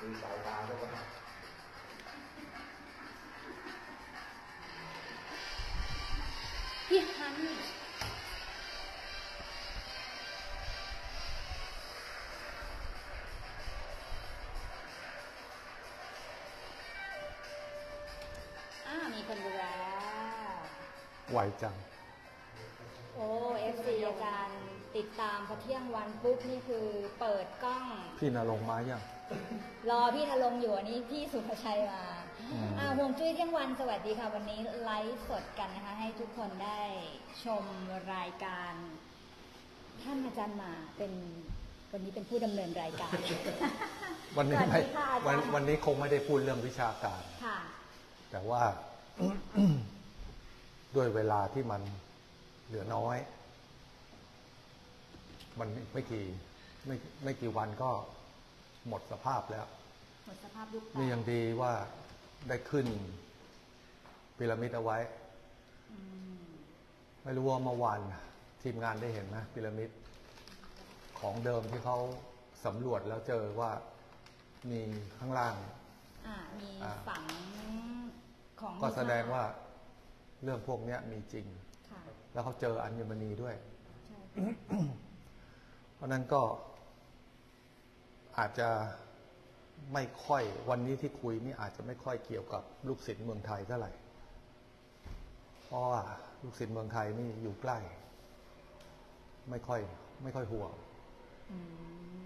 ดูสายตาด้วยว่าพี่ฮันอ่ามีคนดูแล้วไวจัง โอ้เอฟซีอาจารย์ติดตามพอเที่ยงวันปุ๊บนี่คือเปิดกล้อง พี่นรงค์มายัง รอพี่ทะลงอยู่อันนี้พี่สุภชัยมาอืมอ่าห่วงจุ้ยเที่ยงวันสวัสดีค่ะ วันนี้ไลฟ์สดกันนะคะ ให้ทุกคนได้ชมรายการ ท่านอาจารย์หมาเป็นวันนี้เป็นผู้ดำเนินรายการวันนี้สวัไม่สดีค่ะอาจารย์วันวันนี้คงไม่ได้พูดเรื่องวิชาการค่ะ แต่ว่าด้วยเวลาที่มันเหลือน้อย มันไม่กี่ไม่ไม่กี่วันก็ หมดสภาพแล้ว หมดสภาพยุคแปนี่ดยังดีว่าได้ขึ้นพีระมิดเอาไว้อืมไม่รู้ว่าเมื่อวานทีมงานได้เห็นไหมพีระมิดของเดิมที่เขาสำรวจแล้วเจอว่ามีข้างล่างอ่ามีอ่าฝังของก็แสดงว่าเรื่องพวกเนี้ยมีจริงค่ะแล้วเขาเจออัญมณีด้วยใช่เพราะนั้นก็ อาจจะไม่ค่อยวันนี้ที่คุยนี่อาจจะไม่ค่อยเกี่ยวกับลูกศิษย์เมืองไทยเท่าไหร่เพราะว่าลูกศิษย์เมืองไทยนี่อยู่ใกล้ ไม่ค่อย ไม่ค่อยห่วงอื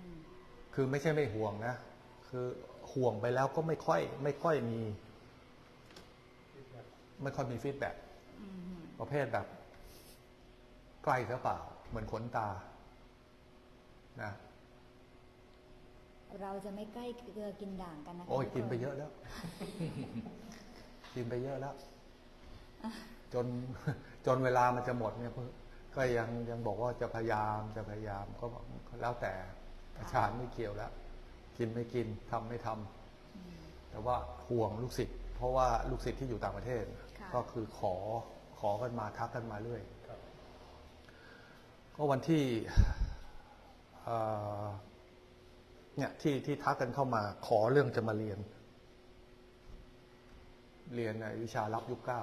มคือไม่ใช่ไม่ห่วงนะ คือห่วงไปแล้วก็ไม่ค่อย ไม่ค่อยมี ไม่ค่อยมีฟีดแบ็กอืมประเภทแบบ ใกล้หรือเปล่า เหมือนขนตา นะ เราจะไม่ใกล้เกลือกินด่างกันนะคะโอ้ยทุกินไปคเยอะแล้ว กินไปเยอะแล้ว จนจนเวลามันจะหมดเนี่ยเพิ่งก็ยังยังบอกว่าจะพยายามจะพยายามก็บอกแล้วแต่อาจารย์ไม่เกี่ยวแล้ว กินไม่กินทำไม่ทำอืมแต่ว่าห่วงลูกศิษย์เพราะว่าลูกศิษย์ที่อยู่ต่างประเทศค่ะก็คือขอขอกันมาทักกันมาเรื่อยครับก็วันที่ เอ่อเนี่ยที่ที่ทักกันเข้ามาขอเรื่องจะมาเรียน เรียนในวิชารับยุคเก้า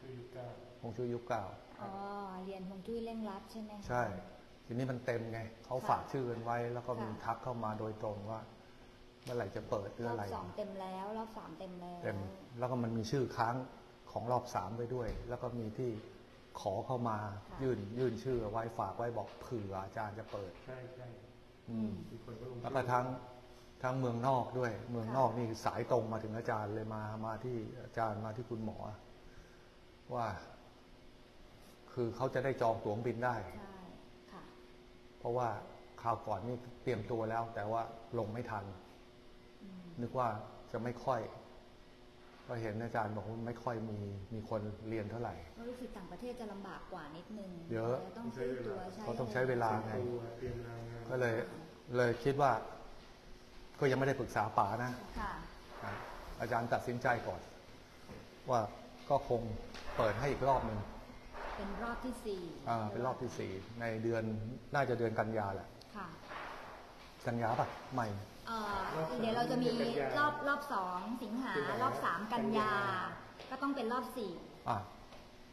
คือยุคเก้าคงชื่อยุคเก้าอ๋อเรียนฮวงจุ้ยเร่งรัดใช่ไหมคะใช่ ทีนี้มันเต็มไงเขาฝากชื่อกันไว้ แล้วก็มีค่ะทักเข้ามาโดยตรงว่า เมื่อไหร่จะเปิดหรือรออะบไรสองเต็มแล้วรอบสามเต็มแล้วเต็มแล้วก็มันมีชื่อค้างของรอบสามไปด้วย แล้วก็มีที่ขอเข้ามาค่ะยื่นยื่นชื่อไว้ฝากไว้บอกเผื่ออาจารย์จะเปิดใช่ใช่อืมมีคนก็ลง แล้วก็ทั้งทั้งเมืองนอกด้วย เมืองนอกนี่สายตรงมาถึงอาจารย์เลยมามาที่อาจารย์มาที่คุณหมอ ว่า คือเขาจะได้จองตั๋วเครื่องบินได้ใช่ค่ะเพราะว่าคราวก่อนนี่เตรียมตัวแล้ว แต่ว่าลงไม่ทันอืมนึกว่าจะไม่ค่อย ก็เห็นอาจารย์บอกว่าไม่ค่อยมีมีคนเรียนเท่าไหร่เพราะรู้สึกต่างประเทศจะลำบากกว่านิดนึงเยอะต้องซื้อตัวใช้เขาต้องใช้เวลาไงตัวเตรียมงานงานก็เลยเลยคิดว่า ก็ยังไม่ได้ปรึกษาป๋านะค่ะอะอาจารย์ตัดสินใจก่อน ว่าก็คงเปิดให้อีกรอบหนึ่งเป็นรอบที่สี่อ่าเป็นรอบที่สี่ในเดือนน่าจะเดือนกันยาแหละ ค่ะ กันยาปะไม่ เอ่อเดี๋ยวเราจะมีรอบรอบสองสิงหารอบสามกันยาก็ต้องเป็นรอบสี่อะ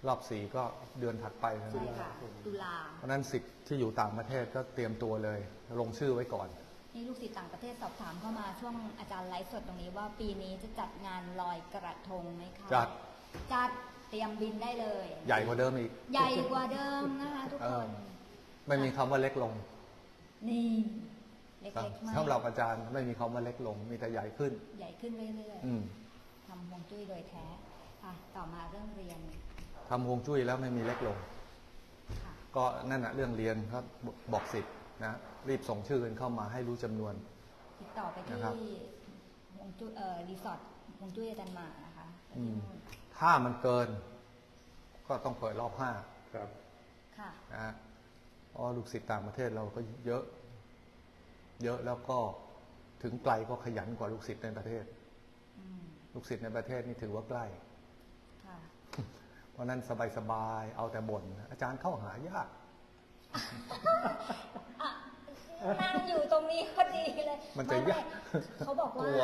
รอบสี่ก็เดือนถัดไปนะใช่ค่ะ ตุลาเพราะฉะนั้นสิทธิ์ที่อยู่ต่างประเทศก็เตรียมตัวเลย ลงชื่อไว้ก่อน นี่ลูกศิษย์ต่างประเทศสอบถามเข้ามาช่วงอาจารย์ไลฟ์สดตรงนี้ว่าปีนี้จะจัดงานลอยกระทงไหมคะจัด จัดเตรียมบินได้เลย ใหญ่กว่าเดิมอีก ใหญ่กว่าเดิมนะคะทุกเอคอ น ไม่มีคำว่าเล็กลง นี่ เล็กๆไม่สำหรับอาจารย์ไม่มีคำว่าเล็กลง มีแต่ใหญ่ขึ้น ใหญ่ขึ้นเรื่อยอืมๆทำฮวงจุ้ยโดยแท้ค่ะต่อมาเรื่องเรียนทำฮวงจุ้ยแล้วไม่มีเล็กลงค่ะก็นั่นแหะเรื่องเรียนครับบอกสิทธิ์นะรีบส่งชื่อกันเข้ามาให้รู้จำนวน ติดต่อไปที่นะครับฮวงจุ้ยเอ่อรีสอร์ทฮวงจุ้ยอาจารย์หมานะคะอืมที่นู่นถ้ามันเกิน ก็ต้องเปิดรอบห้าครับ ค่ะนะฮะเพราะลูกศิษย์ต่างประเทศเราก็เยอะ เยอะแล้วก็ถึงไกลก็ขยันกว่าลูกศิษย์ในประเทศอืมลูกศิษย์ในประเทศนี่ถือว่าใกล้ค่ะเพราะนั้นสบายๆ เอาแต่บ่นอาจารย์เข้าหายากอะนั่งอยู่ตรงนี้พอดีเลย มันจะไไยากเขาบอกกว่าลัว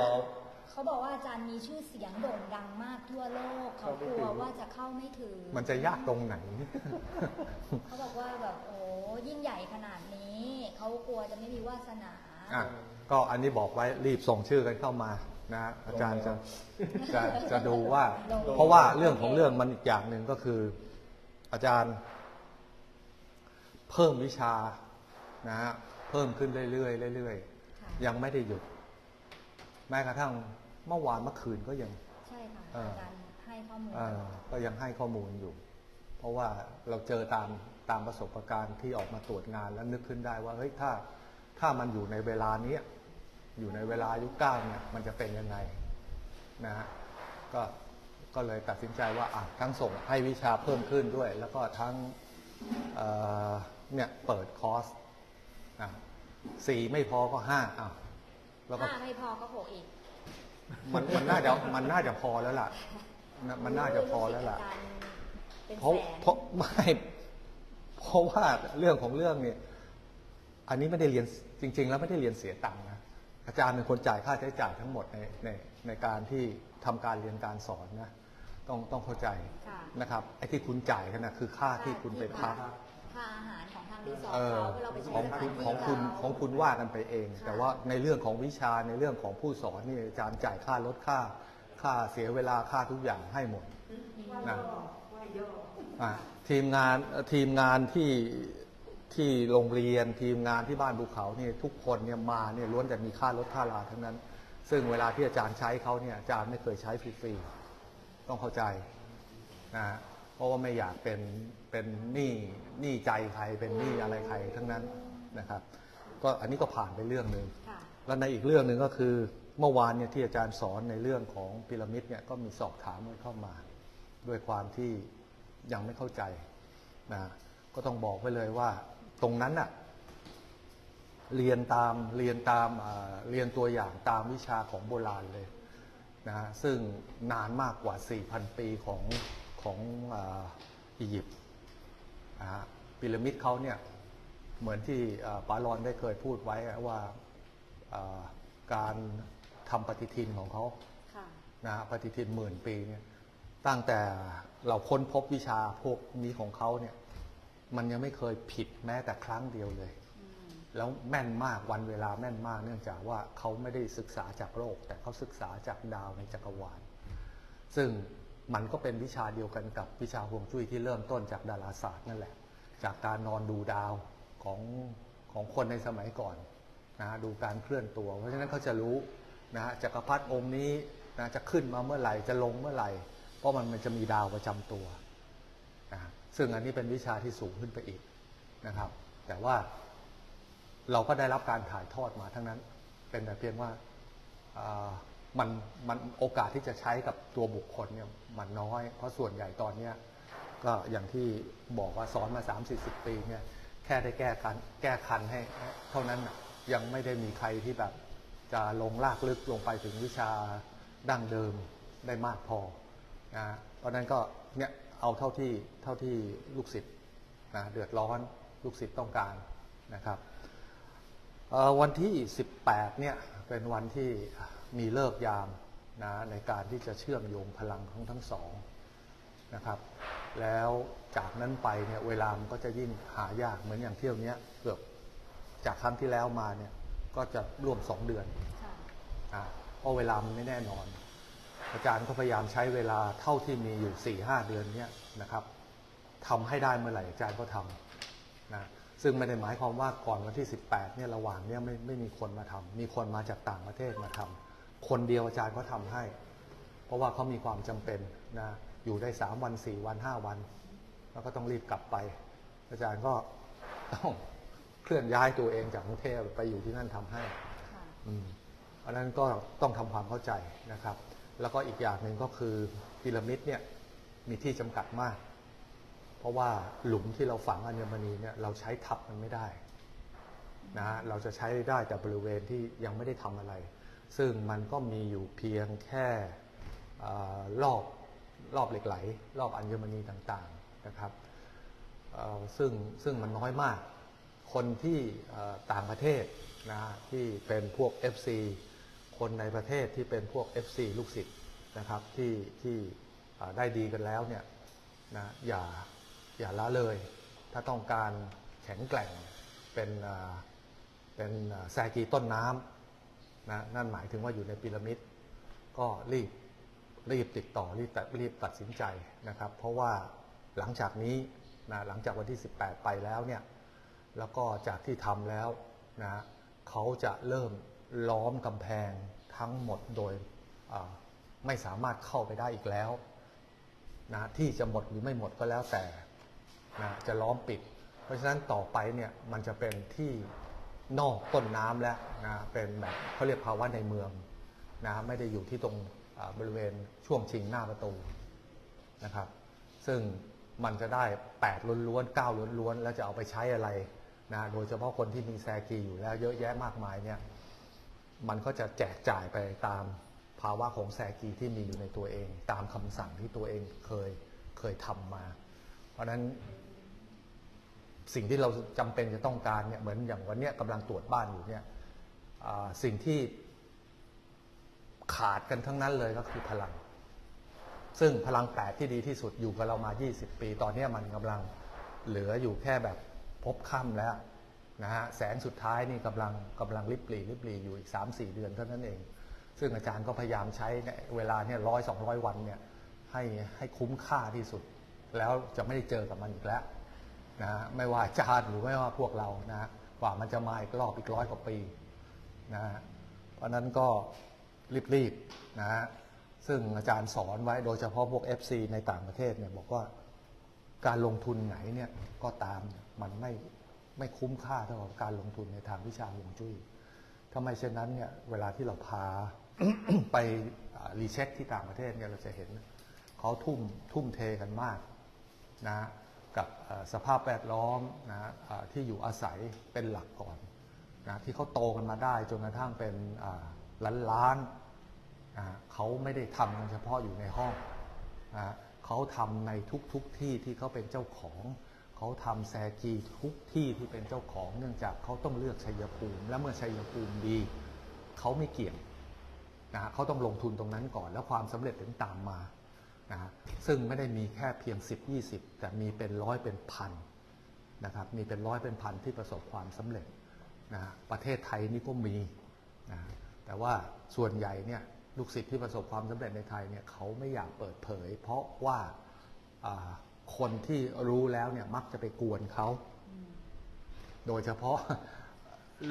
เขาบอกว่าอาจารย์มีชื่อเสียงโด่งดังมากทั่วโลก เขากลัวว่าจะเข้าไม่ถึง มันจะยากตรงไหน เขาบอกว่าแบบโอ้ยิ่งใหญ่ขนาดนี้ เขากลัวจะไม่มีวาสนาอะก็อันนี้บอกไว้รีบส่งชื่อกันเข้ามานะฮะอาจารย์จะจะจะดูว่า เพราะว่าเรื่องของเรื่องมันอีกอย่างหนึ่งก็คือ อาจารย์ เพิ่มวิชานะฮะเพิ่มขึ้นเรื่อยๆเรื่อยค่ะๆยังไม่ได้หยุดแม้กระทั่ง เมื่อวานเมื่อคืนก็ยังใช่ค่ะเออออาจารย์ให้ข้อมูลเอ่อก็ยังให้ข้อมูลอยู่ เพราะว่าเราเจอตามตามประสบการณ์ที่ออกมาตรวจงานแล้วนึกขึ้นได้ว่าเฮ้ยถ้าถ้ามันอยู่ในเวลาเนี้ยอยู่ในเวลาอายุเก้าเนี่ยมันจะเป็นยังไงนะฮะก็ก็เลยตัดสินใจว่าอะทั้งส่งให้วิชาเพิ่มขึ้นด้วย แล้วก็ทั้งเอ่อเนี่ยเปิดคอร์สอะสี่ไม่พอก็ห้าอะแล้วก็ถ้าไม่พอก็หกอีก มันมันน่าจะมันน่าจะพอแล้วล่ะนะมันน่าจะพอแล้วล่ะอาจารย์เป็นเพราะแสนเพราะไม่เพราะว่าเรื่องของเรื่องเนี่ย อันนี้ไม่ได้เรียนจริง ๆ แล้วไม่ได้เรียนเสียตังค์นะอาจารย์เป็นคนจ่ายค่าใช้จ่ายทั้งหมดในในในการที่ทำการเรียนการสอนนะต้องต้องเข้าใจค่ะนะครับไอ้ที่คุณจ่ายกันนะคือค่าที่คุณไปพักค่าอาหารของทาง รีสอร์ทเออเขาเวลาไปใช้ของสถานคุณที่ของคุณเราของคุณว่ากันไปเองค่ะแต่ว่าในเรื่องของวิชาในเรื่องของผู้สอนนี่อาจารย์จ่ายค่ารถค่า ค่าเสียเวลาค่าทุกอย่างให้หมดนะอะทีมงานเอ่อทีมงานที่ที่โรงเรียนทีมงานที่บ้านภูเขาเนี่ยทุกคนเนี่ยมาเนี่ยล้วนแต่มีค่ารถค่าลาทั้งนั้น ซึ่งเวลาที่อาจารย์ใช้เขาเนี่ยอาจารย์ไม่เคยใช้ฟรีๆต้องเข้าใจนะฮะ เพราะว่าไม่อยากเป็นเป็นหนี้หนี้ใจใครเป็นหนี้อะไรใครทั้งนั้นนะครับ ก็อันนี้ก็ผ่านไปเรื่องหนึ่งค่ะแล้วในอีกเรื่องหนึ่งก็คือเมื่อวานเนี่ยที่อาจารย์สอนในเรื่องของพีระมิดเนี่ยก็มีสอบถามกันเข้ามา ด้วยความที่ยังไม่เข้าใจนะก็ต้องบอกไว้เลยว่าตรงนั้นน่ะเรียนตามเรียนตามอ่าเรียนตัวอย่างตามวิชาของโบราณเลยนะซึ่งนานมากกว่า 4,000 ปีของ ของอาอียิปต์นะฮะพีระมิดเขาเนี่ยเหมือนที่อ่าปาลอนได้เคยพูดไว้ว่าอ่าการทำปฏิทินของเขาค่ะนะฮะปฏิทินหมื่นปีเนี่ยตั้งแต่เราค้นพบวิชาพวกนี้ของเขาเนี่ยมันยังไม่เคยผิดแม้แต่ครั้งเดียวเลยอืมแล้วแม่นมากวันเวลาแม่นมากเนื่องจากว่าเขาไม่ได้ศึกษาจากโลก แต่เขาศึกษาจากดาวในจักรวาล ซึ่ง มันก็เป็นวิชาเดียวกันกับวิชาฮวงจุ้ยที่เริ่มต้นจากดาราศาสตร์นั่นแหละ จากการนอนดูดาวของของคนในสมัยก่อนนะฮะดูการเคลื่อนตัว เพราะฉะนั้นเขาจะรู้นะฮะจักรพรรดิองค์นี้นะจะขึ้นมาเมื่อไหร่จะลงเมื่อไหร่ เพราะมันมันจะมีดาวประจำตัวนะฮะซึ่งอันนี้เป็นวิชาที่สูงขึ้นไปอีกนะครับ แต่ว่าเราก็ได้รับการถ่ายทอดมาทั้งนั้น เป็นแต่เพียงว่าอ่า มันมันโอกาสที่จะใช้กับตัวบุคคลเนี่ยมันน้อย เพราะส่วนใหญ่ตอนเนี้ยก็อย่างที่บอกว่าสอนมา 3 4 0 ปีเนี่ยแค่ได้แก้คันแก้คันให้เท่านั้นยังไม่ได้มีใครที่แบบจะลงลากลึกลงไปถึงวิชาดั้งเดิมได้มากพอนะเพราะนั้นก็เนี่ยเอาเท่าที่เท่าที่ลูกศิษย์นะเดือดร้อนลูกศิษย์ต้องการนะครับวันที่ 18เนี่ยเป็นวันที่ มีเลิกษ์ยามนะในการที่จะเชื่อมโยงพลังของทั้งสองนะครับ แล้วจากนั้นไปเนี่ยเวลามันก็จะยิ่งหายากเหมือนอย่างเที่ยวเนี้ยเกือบจากครั้งที่แล้วมาเนี่ยก็จะร่วมสองเดือนค่ะอะเพราะเวลามันไม่แน่นอน อาจารย์ก็พยายามใช้เวลาเท่าที่มีอยู่4ี่ห้าเดือนเนี้ยนะครับทำให้ได้เมื่อไหร่อาจารย์ก็ทำนะซึ่งไม่ได้หมายความว่าก่อนวันที่ 18เนี่ยระหว่างเนี้ยไม่ไม่มีคนมาทำมีคนมาจากต่างประเทศมาทำ คนเดียวอาจารย์ก็ทำให้ เพราะว่าเขามีความจำเป็นนะอยู่ได้3วัน4วัน5วัน แล้วก็ต้องรีบกลับไป อาจารย์ก็ต้องเคลื่อนย้ายตัวเองจากกรุงเทพไปอยู่ที่นั่นทำให้ค่ะอืมอันนั้นก็ต้องทำความเข้าใจนะครับ แล้วก็อีกอย่างหนึ่งก็คือพีระมิดเนี่ยมีที่จำกัดมาก เพราะว่าหลุมที่เราฝังอัญมณีเนี่ยเราใช้ทับมันไม่ได้นะฮะเราจะใช้ได้แต่บริเวณที่ยังไม่ได้ทำอะไร ซึ่งมันก็มีอยู่เพียงแค่รอบรอบเหล็กไหล รอบอัญมณีต่างๆนะครับซึ่งซึ่งมันน้อยมาก คนที่ต่างประเทศนะที่เป็นพวก FC คนในประเทศที่เป็นพวก FC ลูกศิษย์นะครับที่ที่ได้ดีกันแล้วเนี่ยนะอย่าอย่าละเลย ถ้าต้องการแข็งแกร่งเป็นเป็นแซกีต้นน้ำ นะนั่นหมายถึงว่าอยู่ในพีระมิดก็รีบรีบติดต่อรีบแตัดรีบตัดสินใจนะครับ เพราะว่าหลังจากนี้นะหลังจากวันที่ 18 ไปแล้วเนี่ยแล้วก็จากที่ทำแล้วนะเขาจะเริ่มล้อมกำแพงทั้งหมดโดยไม่สามารถเข้าไปได้อีกแล้วนะที่จะหมดหรือไม่หมดก็แล้วแต่นะจะล้อมปิด เพราะฉะนั้นต่อไปเนี่ยมันจะเป็นที่ นอกต้นน้ำแล้วนะเป็นแบบเขาเรียกภาวะในเมืองนะไม่ได้อยู่ที่ตรงบริเวณช่วงชิงหน้าประตูนะครับ ซึ่งมันจะได้ 8 ล้วนๆ9ล้วนๆ แล้วจะเอาไปใช้อะไรนะโดยเฉพาะคนที่มีแซกีอยู่แล้วเยอะแยะมากมายเนี่ยมันก็จะแจกจ่ายไปตามภาวะของแซกีที่มีอยู่ในตัวเอง ตามคำสั่งที่ตัวเองเคยเคยทำมา เพราะฉะนั้น สิ่งที่เราจำเป็นจะต้องการเนี่ยเหมือนอย่างวันนี้ยกำลังตรวจบ้านอยู่เนี่ยสิ่งที่ขาดกันทั้งนั้นเลยก็คือพลัง ซึ่งพลังแปดที่ดีที่สุดอยู่กับเรามา 20 ปี ตอนนี้มันกำลังเหลืออยู่แค่แบบพบค่ำแล้วนะฮะแสงสุดท้ายนี่กำลังกำลังริบหรี่ริบหรี่อยู่อีก 3-4 เดือนเท่านั้นเอง ซึ่งอาจารย์ก็พยายามใช้เนี่ยเวลาเนี่ยร้อยสองร้อยวันเนี่ยให้ให้คุ้มค่าที่สุด แล้วจะไม่ได้เจอกับมันอีกแล้ว นะไม่ว่าอาจารย์หรือไม่ว่าพวกเรานะฮะกว่ามันจะมาอีกรอบอีกร้อยกว่าปีนะฮะเพราะนั้นก็รีบๆนะฮะซึ่งอาจารย์สอนไว้โดยเฉพาะพวก FC ในต่างประเทศเนี่ยบอกว่าการลงทุนไหนเนี่ยก็ตามมันไม่ไม่คุ้มค่าเท่ากับการลงทุนในทางวิชาฮวงจุ้ยถ้าไม่เช่นนั้นเนี่ยเวลาที่เราพาไปรีเช็คที่ต่างประเทศเนี่ยเราจะเห็นเขาทุ่มทุ่มเทกันมากนะ กับสภาพแวดล้อมนะที่อยู่อาศัยเป็นหลักก่อนนะที่เขาโตกันมาได้จนกระทั่งเป็นล้านล้านๆนะเขาไม่ได้ทำกันเฉพาะอยู่ในห้องนะเขาทำในทุกๆทที่ที่เขาเป็นเจ้าของ เขาทำแซกีทุกที่ที่เป็นเจ้าของ เนื่องจากเขาต้องเลือกชัยภูมิ และเมื่อชัยภูมิดีเขาไม่เกี่ยงนะเขาต้องลงทุนตรงนั้นก่อนแล้วความสำเร็จถึงตามมา นะซึ่งไม่ได้มีแค่เพียง 10 20 แต่มีเป็นร้อยเป็นพันนะครับมีเป็นร้อยเป็นพันที่ประสบความสำเร็จนะประเทศไทยนี่ก็มีนะแต่ว่าส่วนใหญ่เนี่ยลูกศิษย์ที่ประสบความสำเร็จในไทยเนี่ยเขาไม่อยากเปิดเผย เพราะว่าคนที่รู้แล้วเนี่ยมักจะไปกวนเขา โดยเฉพาะ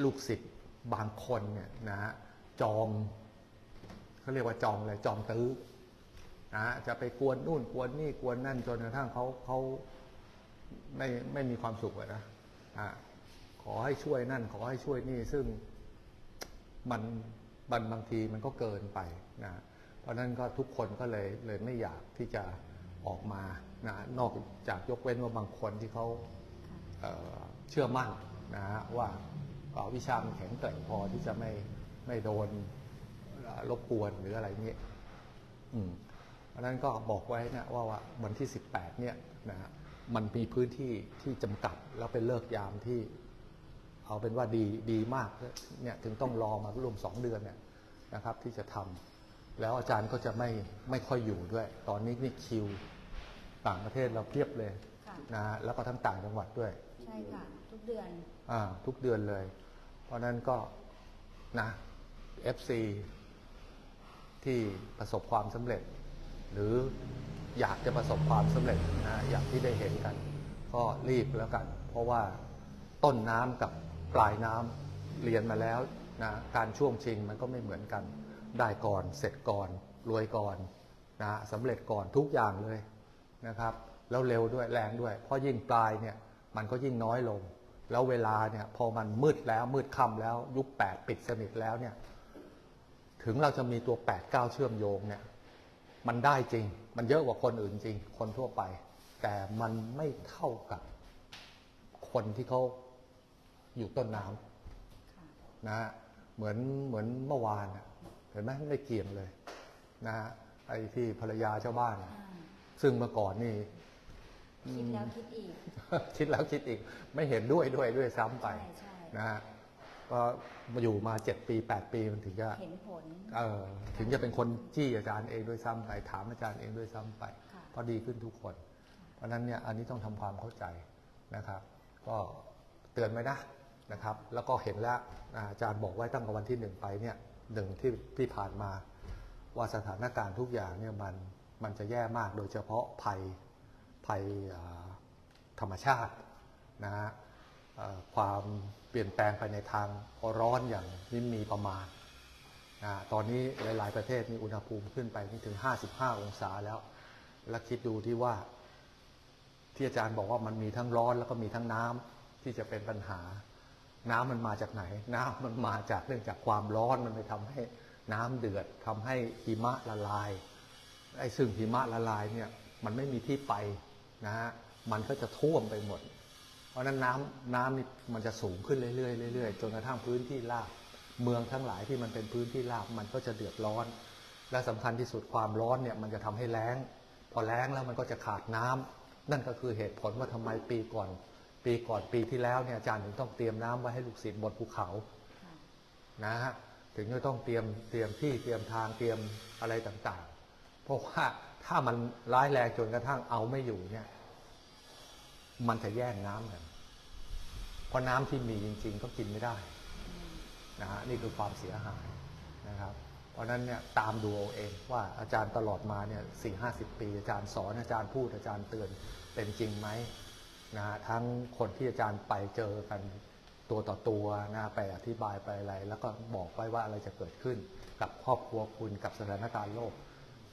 ลูกศิษย์บางคนเนี่ยนะฮะจอมเขาเรียกว่าจอมอะไรจอมตื้อ นะจะไปกวนนู่นกวนนี่กวนนั่นจนกระทั่งเขาเขาไม่ไม่มีความสุขอะนะอะขอให้ช่วยนั่น ขอให้ช่วยนี่ซึ่งมันบันบางทีมันก็เกินไปนะเพราะนั้นก็ทุกคนก็เลยเลยไม่อยากที่จะออกมานะนอกจากยกเว้นว่าบางคนที่เขาเเชื่อมั่นนะว่าเอ่อวิชามันแข็งแกร่งพอที่จะไม่ไม่โดนรบกวนหรืออะไรเงี้ยอืม ราะฉะนั้นก็บอกไว้นะว่าว่าวันที่ 18 เนี่ยนะฮะมันมีพื้นที่ที่จำกัดแล้วเป็นเลิกยามที่ เอาเป็นว่าดีดีมากเนี่ยถึงต้องรอมารวมสองเดือนเนี่ยนะครับ ที่จะทำแล้วอาจารย์ก็จะไม่ไม่ค่อยอยู่ด้วย ตอนนี้นี่คิวต่างประเทศเราเพียบเลยค่ะนะฮะแล้วก็ทั้งต่างจังหวัดด้วย ใช่ค่ะ ทุกเดือนอ่าทุกเดือนเลย เพราะฉะนั้นก็นะ FC ที่ประสบความสำเร็จ หรืออยากจะประสบความสำเร็จนะอย่างที่ได้เห็นกัน ก็รีบแล้วกัน เพราะว่าต้นน้ำกับปลายน้ำเรียนมาแล้วนะการช่วงชิงมันก็ไม่เหมือนกัน ได้ก่อนเสร็จก่อนรวยก่อนนะสำเร็จก่อนทุกอย่างเลยนะครับ แล้วเร็วด้วยแรงด้วย เพราะยิ่งปลายเนี่ยมันก็ยิ่งน้อยลง แล้วเวลาเนี่ยพอมันมืดแล้วมืดค่ำแล้วยุคแปดปิดสนิทแล้วเนี่ยถึงเราจะมีตัว8ปดเก้าเชื่อมโยงเนี่ย มันได้จริง มันเยอะกว่าคนอื่นจริง คนทั่วไป แต่มันไม่เท่ากับคนที่เขาอยู่ต้นน้ำนะฮะเหมือนเหมือนเมื่อวานน่ะเห็นไหมไม่เกี่ยงเลยนะฮะไอ้ที่ภรรยาเจ้าบ้านน่ะอ่าซึ่งเมื่อก่อนนี่คิดแล้วคิดอีก คิดแล้วคิดอีก ไม่เห็นด้วยด้วยด้วยซ้ำไปใช่ใช่นะฮะ ก็มาอยู่มาเจ็ดปีแปดปีมันถึงจะเห็นผลเออถึงจะเป็นคนจี้อาจารย์เองด้วยซ้ำไปถามอาจารย์เองด้วยซ้ำไปค่ะเพราะดีขึ้นทุกคน เพราะฉะนั้นเนี่ยอันนี้ต้องทำความเข้าใจนะครับ ก็เตือนไว้นะนะครับ แล้วก็เห็นแล้วอ่าอาจารย์บอกไว้ตั้งแต่วันที่หนึ่งไปเนี่ยหนึ่งที่ที่ผ่านมา ว่าสถานการณ์ทุกอย่างเนี่ยมันมันจะแย่มากโดยเฉพาะภัยภัยอ่าธรรมชาตินะฮะเอ่อความเปลี่ยนแปลงไปในทางร้อนอย่างไม่มีประมาณนะตอนนี้หลาย ๆ ประเทศมีอุณหภูมิขึ้นไปนี่ถึง 55 องศาแล้ว แล้วคิดดูที่ว่าที่อาจารย์บอกว่ามันมีทั้งร้อนแล้วก็มีทั้งน้ำที่จะเป็นปัญหา น้ำมันมาจากไหน น้ำมันมาจากเนื่องจากความร้อนมันไปทำให้น้ำเดือดทำให้หิมะละลาย ไอ้ซึ่งหิมะละลายเนี่ยมันไม่มีที่ไปนะฮะ มันก็จะท่วมไปหมด ราะนั้นน้ำน้ำนี่มันจะสูงขึ้นเรื่อยๆเรื่อยๆจนกระทั่งพื้นที่ราบเมืองทั้งหลายที่มันเป็นพื้นที่ราบมันก็จะเดือดร้อน และสำคัญที่สุดความร้อนเนี่ยมันจะทำให้แล้ง พอแล้งแล้วมันก็จะขาดน้ำนั่นก็คือเหตุผลว่าทำไมปีก่อน ปีก่อนปีที่แล้วเนี่ยอาจารย์ถึงต้องเตรียมน้ำไว้ให้ลูกศิษย์บนภูเขานะฮะถึงจะต้องเตรียมเตรียมที่เตรียมทางเตรียมอะไรต่างๆ เพราะว่าถ้ามันร้ายแรงจนกระทั่งเอาไม่อยู่เนี่ย มันจะแย่งน้ำกัน เพราะน้ำที่มีจริง ๆ ก็กินไม่ได้นะฮะนี่คือความเสียหายนะครับ เพราะฉะนั้นเนี่ยตามดูเอาเองว่าอาจารย์ตลอดมาเนี่ยสี่ห้าสิบปี อาจารย์สอนอาจารย์พูดอาจารย์เตือนเป็นจริงไหมนะฮะทั้งคนที่อาจารย์ไปเจอกันตัวต่อตัวนะไปอธิบายไปอะไร แล้วก็บอกไว้ว่าอะไรจะเกิดขึ้น กับครอบครัวคุณกับสถานการณ์โลก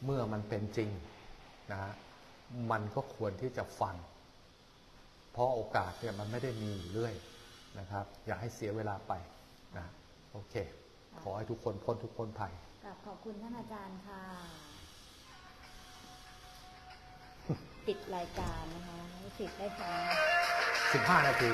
เมื่อมันเป็นจริงนะฮะมันก็ควรที่จะฟัง เพราะโอกาสเนี่ยมันไม่ได้มีอยู่เรื่อยนะครับ อย่าให้เสียเวลาไปนะโอเค ขอให้ทุกคนพ้นทุกคนภัยกราบขอบคุณท่านอาจารย์ค่ะ ปิดรายการนะคะให้สิทธิ์ได้ฟัง15นาที